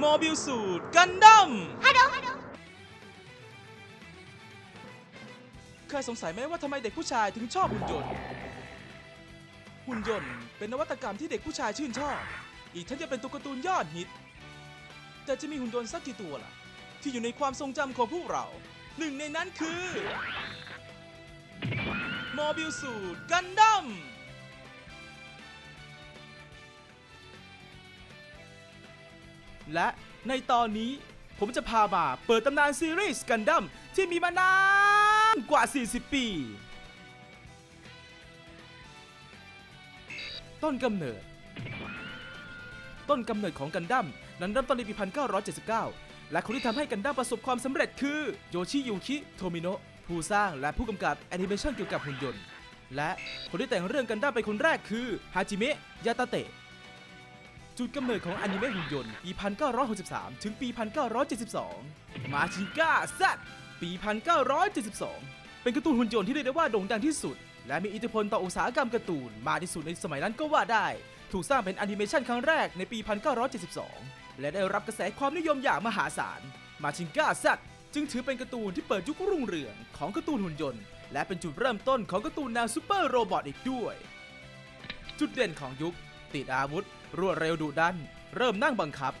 โมบิลสูตรกันดั้มเคยสงสัยไหมว่าทำไมเด็กผู้ชายถึงชอบหุ่นยนต์ หุ่นยนต์เป็นนวัตกรรมที่เด็กผู้ชายชื่นชอบ อีกทั้งจะเป็นตัวการ์ตูนยอดฮิต แต่จะมีหุ่นยนต์สักกี่ตัวล่ะ ที่อยู่ในความทรงจำของพวกเรา หนึ่งในนั้นคือโมบิลสูตรกันดั้ม และในตอนนี้ผมจะพามาเปิดตำนานซีรีส์กันดั้มที่มีมานานกว่า 40 ปี ต้นกำเนิด ต้นกำเนิดของกันดั้มนั้นเริ่มต้นในปี 1979 และคนที่ทำให้กันดั้มประสบความสำเร็จคือโยชิยุคิโทมิโนะผู้สร้างและผู้กำกับแอนิเมชันเกี่ยวกับหุ่นยนต์ และคนที่แต่งเรื่องกันดั้มเป็นคนแรกคือฮาจิเมะยาตาเตะ จุดกำเนิดของอนิเมะหุ่นยนต์ปี 1963 ถึงปี 1972 มาชิก้าแซดปี 1972 เป็นการ์ตูนหุ่นยนต์ที่เรียกได้ว่าโด่งดังที่สุด และมีอิทธิพลต่ออุตสาหกรรมการ์ตูนมากที่สุดในสมัยนั้นก็ว่าได้ ถูกสร้างเป็นแอนิเมชันครั้งแรกในปี 1972 และได้รับกระแสความนิยมอย่างมหาศาล มาชิก้าแซดจึงถือเป็นการ์ตูนที่เปิดยุครุ่งเรืองของการ์ตูนหุ่นยนต์ และเป็นจุดเริ่มต้นของการ์ตูนแนวซูเปอร์โรบอทอีกด้วย จุดเด่นของยุคติดอาวุธ รวดเร็วดุดัน เริ่มนั่งบังคับ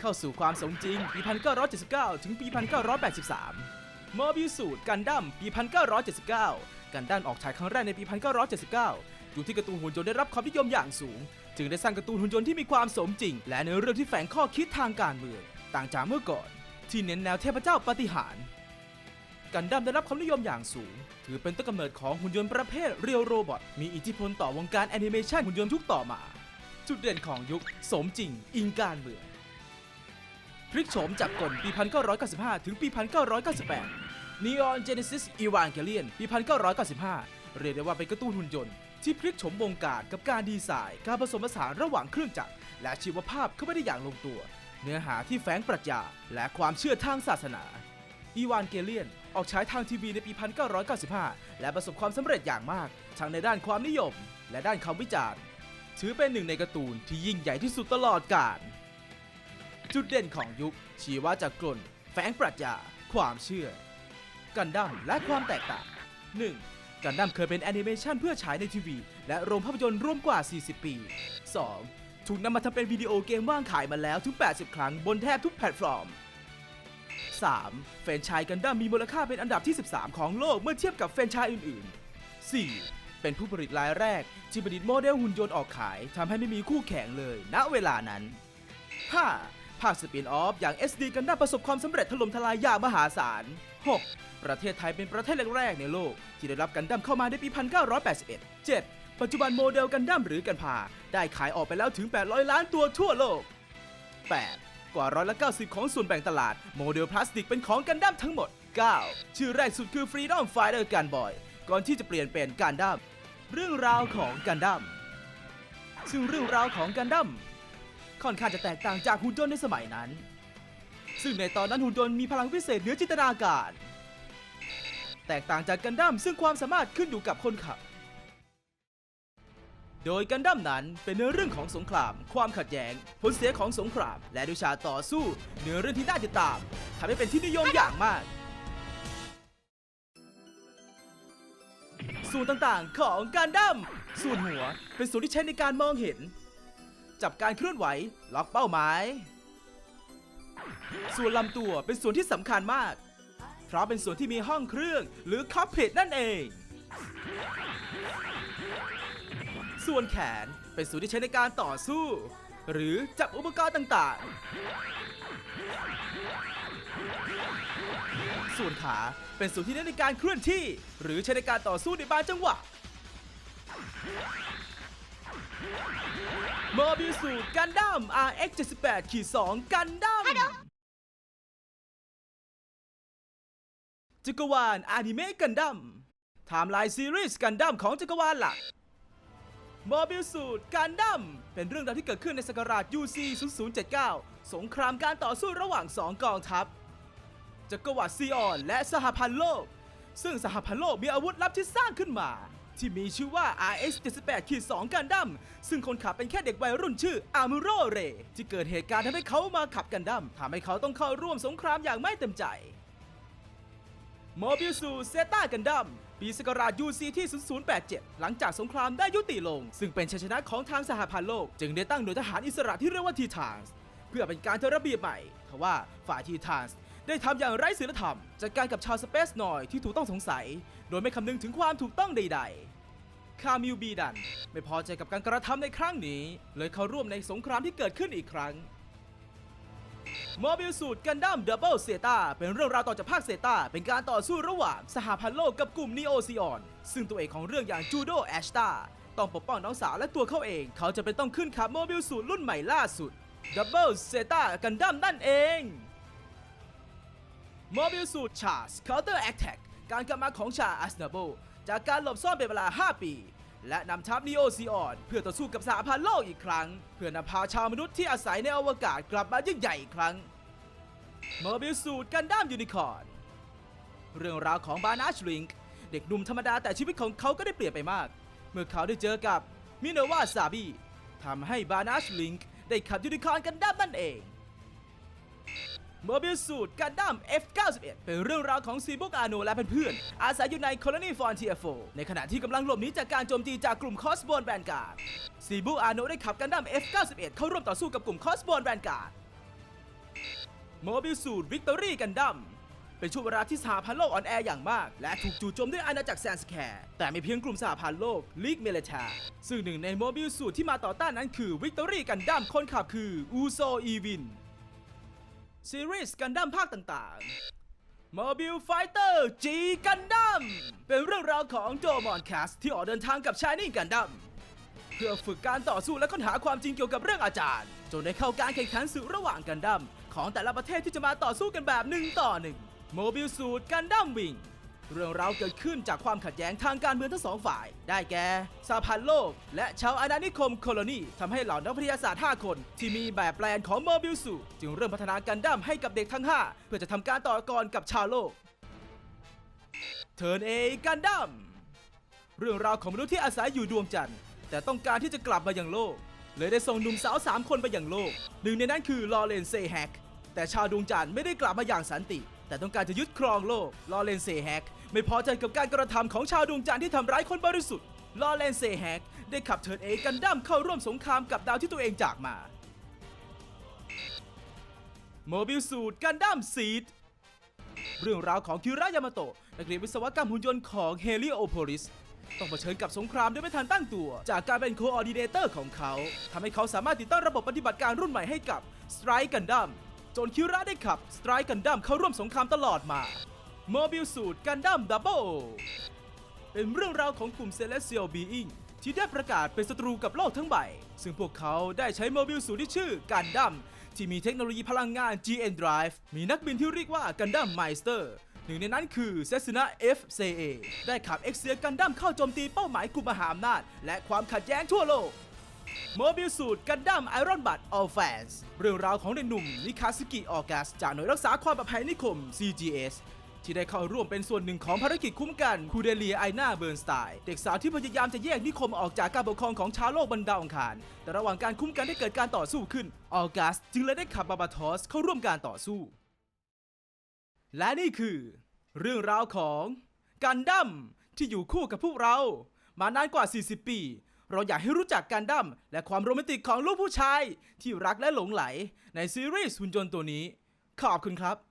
เข้าสู่ความสมจริง ปี 1979 ถึงปี 1983มอบิวสูตรกันดั้มปี 1979 กันดั้มออกฉายครั้งแรกในปี 1979 อยู่ที่การ์ตูนหุ่นยนต์ได้รับความนิยมอย่างสูง จึงได้สร้างการ์ตูนหุ่นยนต์ที่มีความสมจริง และในเรื่องที่แฝงข้อคิดทางการเมือง ต่างจากเมื่อก่อน ที่เน้นแนวเทพเจ้าปฏิหารกันดั้มได้รับความนิยมอย่างสูง ถือเป็นต้นกำเนิดของหุ่นยนต์ประเภทเรียวโรบอท มีอิทธิพลต่อวงการแอนิเมชันหุ่นยนต์ยุคต่อมา จุดเด่นของยุคสมจริง อิงการเมืองพลิกโฉมจากกลปี 1995 ถึงปี 1998 Neon Genesis Evangelion ปี 1995 เรียกได้ว่าเป็นการ์ตูนหุ่นยนต์ ที่พลิกโฉมวงการกับการดีไซน์ การผสมผสานระหว่างเครื่องจักร และชีวภาพเข้าไปได้อย่างลงตัว เนื้อหาที่แฝงปรัชญาและความเชื่อทางศาสนาอีวานเกเลียน ออกฉายทางทีวีในปี 1995 และประสบความสำเร็จอย่างมาก ทั้งในด้านความนิยม และด้านคำวิจารณ์ ถือเป็นหนึ่งในการ์ตูนที่ยิ่งใหญ่ที่สุดตลอดกาลจุดเด่นของยุคชี้ว่าจากกลนแฝงปรัชญา ความเชื่อ กันดั้มและความแตกต่าง 1. กันดั้มเคยเป็นแอนิเมชันเพื่อฉายในทีวี และโรงภาพยนตร์ร่วมกว่า 40 ปี 2. ถูกนำมาทำเป็นวิดีโอเกมว่างขายมาแล้วถึง 80 ครั้งบนแทบทุกแพลตฟอร์ม 3. แฟรนไชายกันดั้มมีมูลค่าเป็นอันดับที่ 13 ของโลกเมื่อเทียบกับแฟรนไชายอื่น ๆ 4. เป็นผู้ผลิตรายแรกที่ผลิตโมเดลหุ่นยนต์ออกขายทำให้ไม่มีคู่แข่งเลย ณเวลานั้น 5. ภาคสปินออฟอย่าง SD กันดั้มประสบความสำเร็จถล่มทลายอย่างมหาศาล 6. ประเทศไทยเป็นประเทศแรกๆในโลก ที่ได้รับกันดั้มเข้ามาในปี 1981 7. ปัจจุบันโมเดลกันดั้มหรือกันพา ได้ขายออกไปแล้วถึง 800 ล้านตัวทั่วโลก 8. กว่าร้อยละ90 ของส่วนแบ่งตลาด โมเดลพลาสติกเป็นของกันดั้มทั้งหมด 9. ชื่อแรกสุดคือ Freedom Fighter กันบอย ก่อนที่จะเปลี่ยนเป็นกันดั้มเรื่องราวของกันดั้มซึ่งเรื่องราวของกันดั้มค่อนข้างจะแตกต่างจากหุ่นยนต์ในสมัยนั้น ซึ่งในตอนนั้นหุ่นยนต์มีพลังพิเศษเหนือจินตนาการ แตกต่างจากกันดั้มซึ่งความสามารถขึ้นอยู่กับคนขับ โดยกันดั้มนั้นเป็นเนื้อเรื่องของสงคราม ความขัดแย้ง ผลเสียของสงคราม และวิชาต่อสู้เนื้อเรื่องที่น่าติดตามทำให้เป็นที่นิยมอย่างมาก ส่วนต่างๆ ของการดั้มส่วนหัวเป็นส่วนที่ใช้ในการมองเห็น จับการเคลื่อนไหวล็อกเป้าหมาย ส่วนลำตัวเป็นส่วนที่สำคัญมาก เพราะเป็นส่วนที่มีห้องเครื่องหรือคอ c พิทนั่นเอง ส่วนแขนเป็นส่วนที่ใช้ในการต่อสู้ หรือจับอุปกรณ์ต่างๆ ส่วนขา เป็นส่วนที่ใช้ในการเคลื่อนที่ หรือใช้ในการต่อสู้ในบางจังหวะมอบิสูตรกันดั้ม RX 78ขีด2กันดั้มจักรวาลอนิเมะกันดั้มไทม์ไลน์ซีรีส์กันดั้มของจักรวาลหลักมอบิลสูตรการดั้มเป็นเรื่องราวที่เกิดขึ้นในศักราช UC 0079 สงครามการต่อสู้ระหว่างสองกองทัพ จักรวรรดิซีออน และสหพันธ์โลก ซึ่งสหพันธ์โลกมีอาวุธลับที่สร้างขึ้นมา ที่มีชื่อว่า RX 78ขีด2กันดั้มซึ่งคนขับเป็นแค่เด็กวัยรุ่นชื่ออามูโรเรที่เกิดเหตุการณ์ทำให้เขามาขับกันดั้มทำให้เขาต้องเข้าร่วมสงครามอย่างไม่เต็มใจโมบิลสูเซต้ากันดั้มปีสกราช UC ที่ 0087 หลังจากสงครามได้ยุติลง ซึ่งเป็นชัยชนะของทางสหพันธ์โลก จึงได้ตั้งหน่วยทหารอิสระที่เรียกว่าทีทานส์เพื่อเป็นการเทระเบียบใหม่ทว่าฝ่ายทีทานส์ ได้ทำอย่างไร้ศีลธรรม จัดการกับชาวสเปซหน่อยที่ถูกต้องสงสัย โดยไม่คำนึงถึงความถูกต้องใด ๆ คามิลบีดัน ไม่พอใจกับการกระทำในครั้งนี้ เลยเข้าร่วมในสงครามที่เกิดขึ้นอีกครั้งโมบิลสูตรกันดั้มดับเบิลเซตาเป็นเรื่องราวต่อจากภาคเซตาเป็นการต่อสู้ระหว่างสหพันธ์โลกกับกลุ่มนีโอซีออน ซึ่งตัวเอกของเรื่องอย่างจูโดแอชตาต้องปกป้องน้องสาวและตัวเขาเอง เขาจะเป็นต้องขึ้นขับโมบิลสูตรรุ่นใหม่ล่าสุดดับเบิลเซตากันดั้มนั่นเอง โมบิลสูตรชาร์สเคาน์เตอร์แอคแท็กการกลับมาของชาอัสนาโบจากการหลบซ่อนเป็นเวลา 5 ปี และนำทัพนีโอซีออนเพื่อต่อสู้กับสหพันธ์โลกอีกครั้ง เพื่อนำพาชาวมนุษย์ที่อาศัยในอวกาศกลับมายิ่งใหญ่อีกครั้งโมบิลสูตรกันดั้มยูนิคอร์นเรื่องราวของบานาชลิงค์เด็กหนุ่มธรรมดาแต่ชีวิตของเขาก็ได้เปลี่ยนไปมาก เมื่อเขาได้เจอกับมิโนวาซาบิทำให้บานาชลิงค์ได้ขับยูนิคอร์นกันดั้มนั่นเอง โมบิลสูตรกันดั้ม F91 เป็นเรื่องราวของซีบุกอาโนและเพื่อนๆอาศัยอยู่ในคอลนีฟอนเทียโฟในขณะที่กำลังหลบหนีจากการโจมตีจากกลุ่มคอสบอนแวนการ์ดซีบุกอาโนได้ขับกันดั้ม F91 เข้าร่วมต่อสู้กับกลุ่มคอสบอนแวนการ์ดโมบิลสูตรวิกตอรี่กันดั้มเป็นช่วงเวลาที่สหพันธ์โลกอ่อนแออย่างมาก และถูกจู่โจมด้วยอาณาจักรแซนสแคร์แต่ไม่เพียงกลุ่มสหพันธ์โลกลีกเมเลทาซึ่งหนึ่งในโมบิลสูตรที่มาต่อต้านนั้นคือวิกตอรี่กันดั้มคนขับคืออูโซอีวิน ซีรีส์กันดั้มภาคต่างๆ Mobile Fighter G กันดั้มเป็นเรื่องราวของโจมอนแคสที่ออกเดินทางกับชายนิ่งกันดั้มเพื่อฝึกการต่อสู้และค้นหาความจริงเกี่ยวกับเรื่องอาจารย์ จนได้เข้าการแข่งขันสึกระหว่างกันดั้มของแต่ละประเทศที่จะมาต่อสู้กันแบบหนึ่งต่อหนึ่ง Mobile Suit กันดั้มวิง เรื่องราวเกิดขึ้นจากความขัดแย้งทางการเมืองทั้งสองฝ่าย ได้แก่สหพันธ์โลก และชาวอาณานิคมโคโลนีทำให้เหล่านักวิทยาศาสตร์ 5 คน ที่มีแบบแปลนของโมอร์บิลสูจึงเริ่มพัฒนากันดั้มให้กับเด็กทั้ง 5 เพื่อจะทำการต่อกรกับชาวโลกเทิร์นเอกันดั้มเรื่องราวของมนุษย์ที่อาศัยอยู่ดวงจันทร์ แต่ต้องการที่จะกลับมายังโลก เลยได้ส่งหนุ่มสาว 3 คนไปยังโลก หนึ่งในนั้นคือลอเรนเซแฮกแต่ชาวดวงจันทร์ไม่ได้กลับมาอย่างสันติ แต่ต้องการจะยึดครองโลกลอเรนเซแฮก ไม่พอใจกับการกระทำของชาวดวงจันทร์ที่ทำร้ายคนบริสุทธิ์ลอเรนเซแฮกได้ขับเทิร์นเอกันดั้มเข้าร่วมสงครามกับดาวที่ตัวเองจากมา โมบิลสูตรกันดั้มซีดเรื่องราวของคิระยามาโตะนักเรียนวิศวกรรมหุ่นยนต์ของเฮลิโอโพลิสต้องเผชิญกับสงครามโดยไม่ทันตั้งตัว จากการเป็นโคออดิเนเตอร์ของเขาทำให้เขาสามารถติดตั้งระบบปฏิบัติการรุ่นใหม่ให้กับสไตร์กันดั้มจนคิระได้ขับสไตร์กันดั้มเข้าร่วมสงครามตลอดมา โมบิลสูตรกันดั้มดับเบิลเป็นเรื่องราวของกลุ่ม Celestial Being ที่ได้ประกาศเป็นศัตรูกับโลกทั้งใบ ซึ่งพวกเขาได้ใช้โมบิลสูตรที่ชื่อกันดั้มที่มีเทคโนโลยีพลังงาน GN Drive มีนักบินที่เรียกว่ากันดั้มไมสเตอร์หนึ่งในนั้นคือเซสนา FCA ได้ขับเอ็กเซียกันดั้มเข้าโจมตีเป้าหมายกลุ่มมหาอำนาจ และความขัดแย้งทั่วโลกโมบิลสูตรกันดั้มไอรอนบัตออลแฟนส์เรื่องราวของเด็กหนุ่มนิคาสกิออกัสจากหน่วยรักษาความปลอดภัยนิคม CGS ที่ได้เข้าร่วมเป็นส่วนหนึ่งของภารกิจคุ้มกันคูเดเลียไอนาเบิร์นสไตน์เด็กสาวที่พยายามจะแยกนิคมออกจากการปกครองของชาวโลกบนดาวอังคาร แต่ระหว่างการคุ้มกันได้เกิดการต่อสู้ขึ้นออกัสจึงเลยได้ขับบาบาทอสเข้าร่วมการต่อสู้ และนี่คือ เรื่องราวของกันดั้มที่อยู่คู่กับพวกเรา มานานกว่า 40 ปี เราอยากให้รู้จักกันดั้มและความโรแมนติกของลูกผู้ชายที่รักและหลงไหล ในซีรีส์หุ่นยนต์ตัวนี้ ขอบคุณครับ